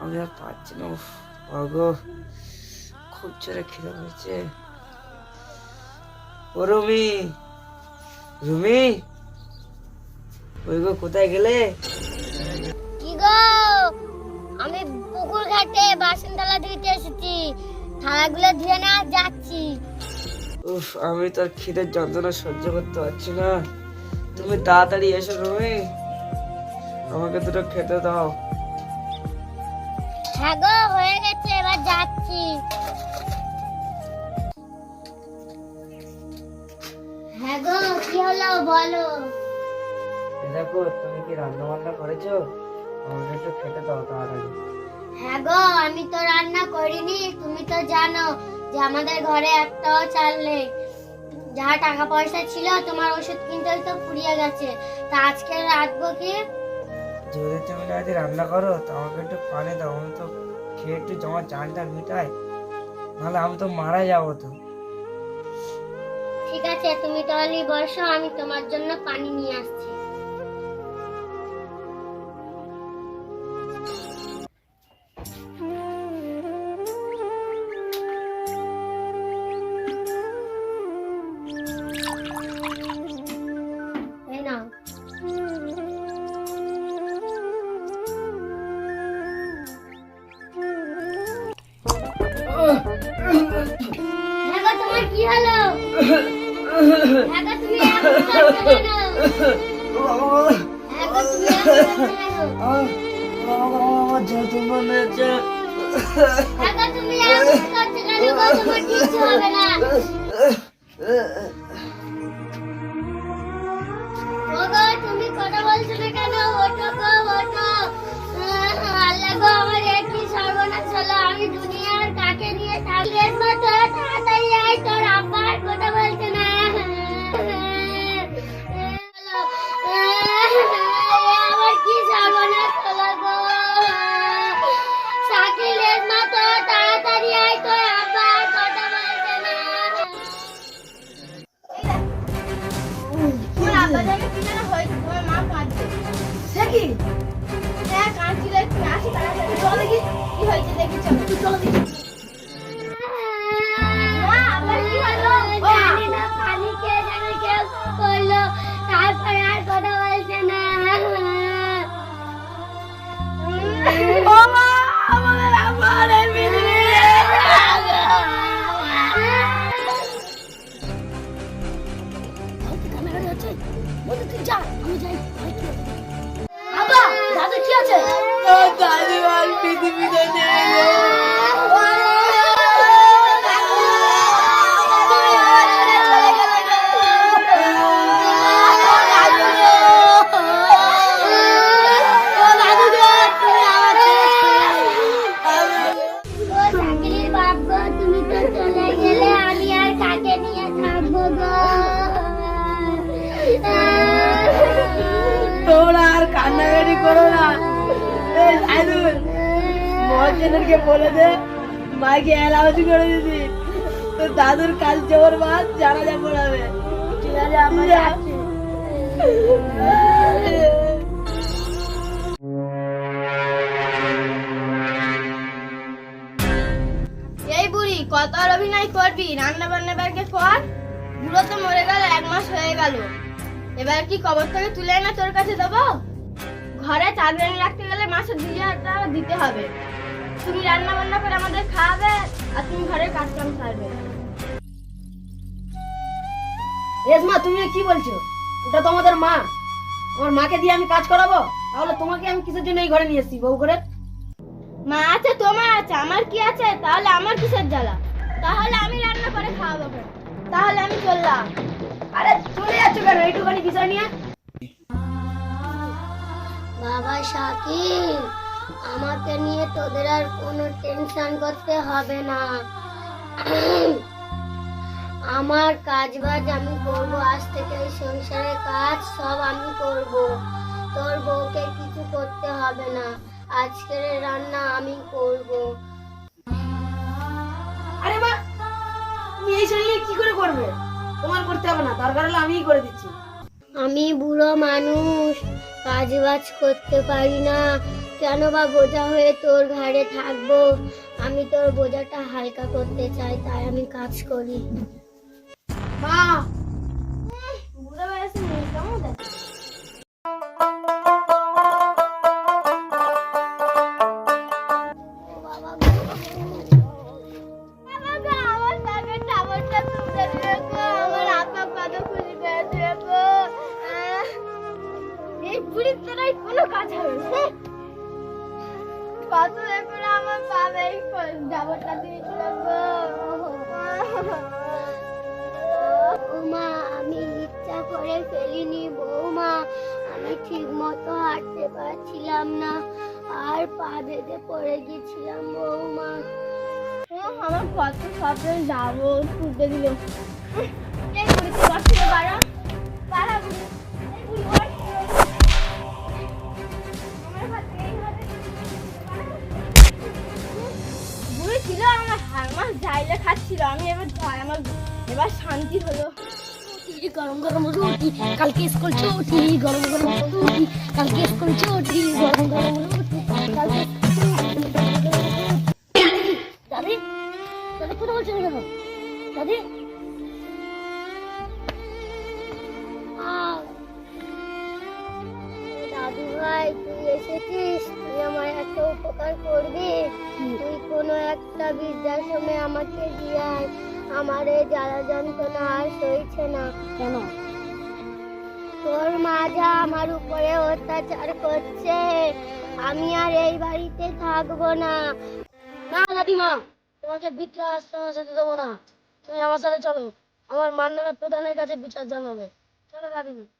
পাচ্ছি না উফ, অগো খুব জোরে খিদে পেয়েছে। ও রুমি রুমি ওই গো কোথায় গেলে? কি গো? আমি পুকুর ঘাটে বাসন থালা ধুইতে এসেছি। থালাগুলো ধুয়ে না যাচ্ছি। উফ আমি তোর খিদের যন্ত্রণা সহ্য করতে পারছি না। তুমি তাড়াতাড়ি এসো রুমি। আমাকে দুটো খেতে দাও। হ্যাঁ গো হয়ে গেছে এবার যাচ্ছি। হ্যাঁ গো কি হলো বলো। দেখো তুমি কি রান্না বান্না করেছ? আমাকে একটু খেতে দাও তাড়াতাড়ি হ্যাঁ গো আমি তো রান্না করিনি তুমি তো জানো যে আমাদের ঘরে একটাও চাল নেই। যা টাকা পয়সা ছিল তোমার ওষুধ কিনতে তো ফুরিয়ে গেছে। তা আজকে রাখব কি? যদি তুমি যদি রান্না করো, তো আমাকে একটু পানি দাও। আমি তো খেয়ে একটু জমা চানটা মিটাই। নাহলে আমি তো মারা যাব তো। ঠিক আছে, তুমি তাহলে বসো, আমি তোমার জন্য পানি নিয়ে আসছি। যেহেতু মনে হচ্ছে হ্যাঁ তুমি এমন করছ কেন? তোমার কিচ্ছু হবে না। কথা বলছে না। মহাজনকে বলে দে মাকে এলাউজি করে দিদি তো দাদুর কাল জোর মাস জানাজা পড়াবে। ঠিক আছে আমরা এই বুড়ি কত আর অভিনয় করবি? রান্না বান্না এবারকে কর বুড়ো তো মরে গেল এক মাস হয়ে গেল। এবার কি কবর থেকে তুলে এনে তোর কাছে দেবো? ঘরে চার রাখতে গেলে মাসে দুই হাজার টাকা দিতে হবে। তুমি রান্না বান্না করে আমাদের খাওয়াবে আর তুমি ঘরের কাজ কাম সারবে। রেশমা তুমি কি বলছো? ওটা তো আমাদের মা। আমার মাকে দিয়ে আমি কাজ করাবো? তাহলে তোমাকে আমি কিসের জন্য এই ঘরে নিয়ে এসেছি বউ করে মা আছে তোমার আছে আমার কি আছে? তাহলে আমার কিসের জ্বালা? তাহলে আমি রান্না করে খাওয়াবো কেন? তাহলে আমি চললাম। আরে চলে যাচ্ছ কেন? এইটুখানি বিষয় নিয়ে? বাবা শাকিল আমাকে নিয়ে তোদের আর কোনো টেনশন করতে হবে না। আমার কাজ বাজ আমি করব আজ থেকে এই সংসারের কাজ সব আমি করব। তোর বউকে কিছু করতে হবে না আজকের রান্না আমি করব। আরে মা তুমি এই শরীরে কি করে করবে? তোমার করতে হবে না দরকার হলে আমিই করে দিচ্ছি। আমি বুড়ো মানুষ কাজ বাজ করতে পারি না। কেন বা বোঝা হয়ে তোর ঘাড়ে থাকব? আমি তোর বোঝাটা হালকা করতে চাই, তাই আমি কাজ করি। মা! কেমন ঠিক মতো হাঁটতে পারছিলাম না। আর পা বেঁধে পড়ে গেছিলাম বৌমা। আমার কত স্বপ্নে যাব তুলতে দিল। বুড়ি বাড়া। ছিল, আমার হাড় মাস যাইলে খাচ্ছিল। আমি এবার এবার শান্তি হলো। গরম গরম রুটি। কালকে স্কুল ছুটি গরম গরম রুটি। কালকে স্কুল ছুটি গরম গরম রুটি। কালকে দাদি দাদি কথা বলছেন কেন দাদি? দাদু? ভাই তুই এসেছিস? তুই আমার একটা উপকার করবি। তুই কোনো একটা বৃদ্ধাশ্রমে আমাকে দিয়ে আয়। আমার এই জ্বালা যন্ত্রণা আর সইছে না। কেন? তোর মা যা আমার উপরে অত্যাচার করছে আমি আর এই বাড়িতে থাকব না। না দাদিমা তোমাকে বৃদ্ধাশ্রমের সাথে দেবো না। তুমি আমার সাথে চলো। আমার মান্নার প্রধানের কাছে বিচার জানাবে। চলো দাদিমা